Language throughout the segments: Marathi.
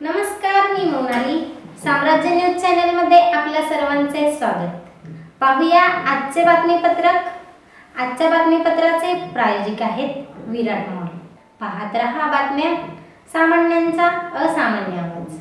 नमस्कार मी मोनाली. साम्राज्य न्यूज चॅनलमध्ये आपल्या सर्वांचे स्वागत. पाहूया आजचे बातमीपत्रक. आजच्या बातमीपत्राचे प्रायोजक आहेत विराट मॉल पाहत रहा बातम्या. सामान्यांचा असामान्य आवाज.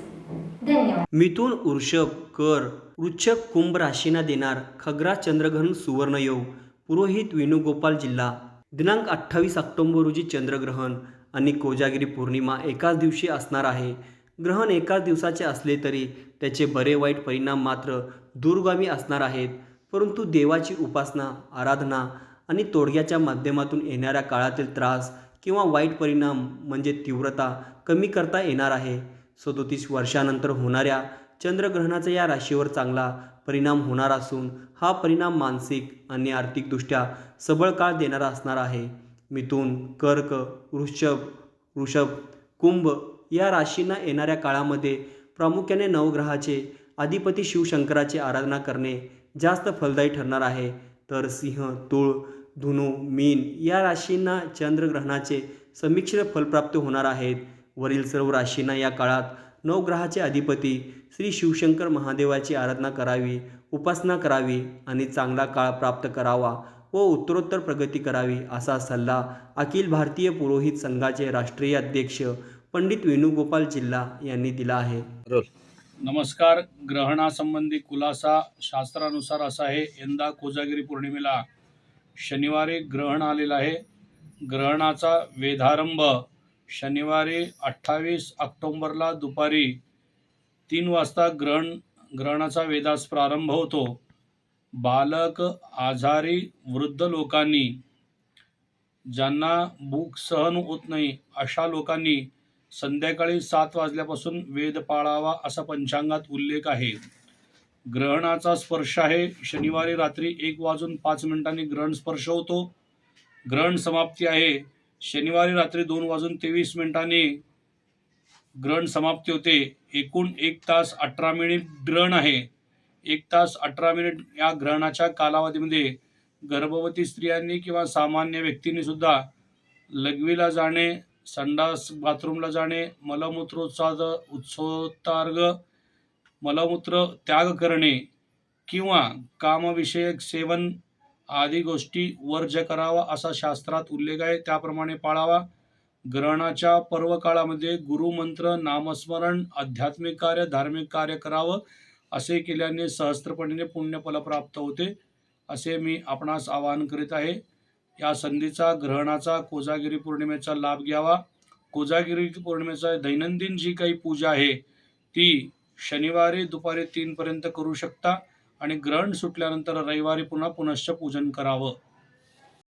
धन्यवाद. मिथुन वृषभ कर. वृक्षक कुंभ राशीना देणार खग्रा चंद्रग्रहण सुवर्णयोग. पुरोहित वेणुगोपाल जिल्हा. दिनांक अठ्ठावीस ऑक्टोबर रोजी चंद्रग्रहण. आणि कोजागिरी पौर्णिमा एकाच दिवशी असणार आहे. ग्रहण एकाच दिवसाचे असले तरी त्याचे बरे वाईट परिणाम मात्र दूरगामी असणार आहेत. परंतु देवाची उपासना आराधना आणि तोडग्याच्या माध्यमातून येणाऱ्या काळातील त्रास किंवा वाईट परिणाम म्हणजे तीव्रता कमी करता येणार आहे. सदोतीस वर्षानंतर होणाऱ्या चंद्रग्रहणाचा या राशीवर चांगला परिणाम होणार असून हा परिणाम मानसिक आणि आर्थिकदृष्ट्या सबळ काळ देणारा असणार आहे. मिथुन कर्क वृषभ वृषभ कुंभ या राशींना येणाऱ्या काळामध्ये प्रामुख्याने नवग्रहाचे अधिपती शिवशंकराची आराधना करणे जास्त फलदायी ठरणार आहे. तर सिंह तुळ धुनू मीन या राशींना चंद्रग्रहणाचे समीक्षित फलप्राप्त होणार आहेत. वरील सर्व राशींना या काळात नवग्रहाचे अधिपती श्री शिवशंकर महादेवाची आराधना करावी उपासना करावी आणि चांगला काळ प्राप्त करावा व उत्तरोत्तर प्रगती करावी असा सल्ला अखिल भारतीय पुरोहित संघाचे राष्ट्रीय अध्यक्ष पंडित वेणुगोपाल जिल्हा यांनी दिला आहे. नमस्कार. ग्रहणासंबंधी खुलासा शास्त्रानुसार असा आहे यंदा कोजागिरी पौर्णिमेला शनिवारी ग्रहण आलेलं आहे. ग्रहणाचा वेधारंभ शनिवारी अठ्ठावीस ऑक्टोंबरला दुपारी तीन वाजता ग्रहण ग्रहणाचा वेदास प्रारंभ होतो. बालक आजारी वृद्ध लोकांनी ज्यांना भूक सहन होत नाही अशा लोकांनी संध्याकाळी सात वाजल्यापासून वेद पाळावा असा पंचांगात उल्लेख आहे. ग्रहणाचा स्पर्श आहे. शनिवारी रात्री एक वाजून पाच मिनिटांनी ग्रहण स्पर्श होतो. ग्रहण समाप्ती आहे. शनिवारी रात्री दोन वाजून तेवीस मिनिटांनी ग्रहण समाप्ती होते. एकूण एक तास अठरा मिनिट ग्रहण आहे. एक तास अठरा मिनिट या ग्रहणाच्या कालावधीमध्ये गर्भवती स्त्रियांनी किंवा सामान्य व्यक्तींनी सुद्धा लघवीला जाणे संडास बाथरूमला जाणे मलमूत्रोत्साद उत्सोत्तार्ग मलमूत्र त्याग करणे किंवा कामविषयक सेवन आदी गोष्टी वर्ज्य करावा असा शास्त्रात उल्लेख आहे. त्याप्रमाणे पाळावा. ग्रहणाच्या पर्व काळामध्ये गुरुमंत्र नामस्मरण आध्यात्मिक कार्य धार्मिक कार्य करावं असे केल्याने सहस्त्रपटीने पुण्यफल प्राप्त होते असे मी आपणास आवाहन करीत आहे. या संधीचा ग्रहणाचा कोजागिरी पौर्णिमेचा लाभ घ्यावा. कोजागिरी पौर्णिमेचा दैनंदिन जी काही पूजा आहे ती शनिवारी दुपारी तीनपर्यंत करू शकता आणि ग्रहण सुटल्यानंतर रविवारी पुन्हा पुनश्च पूजन करावं.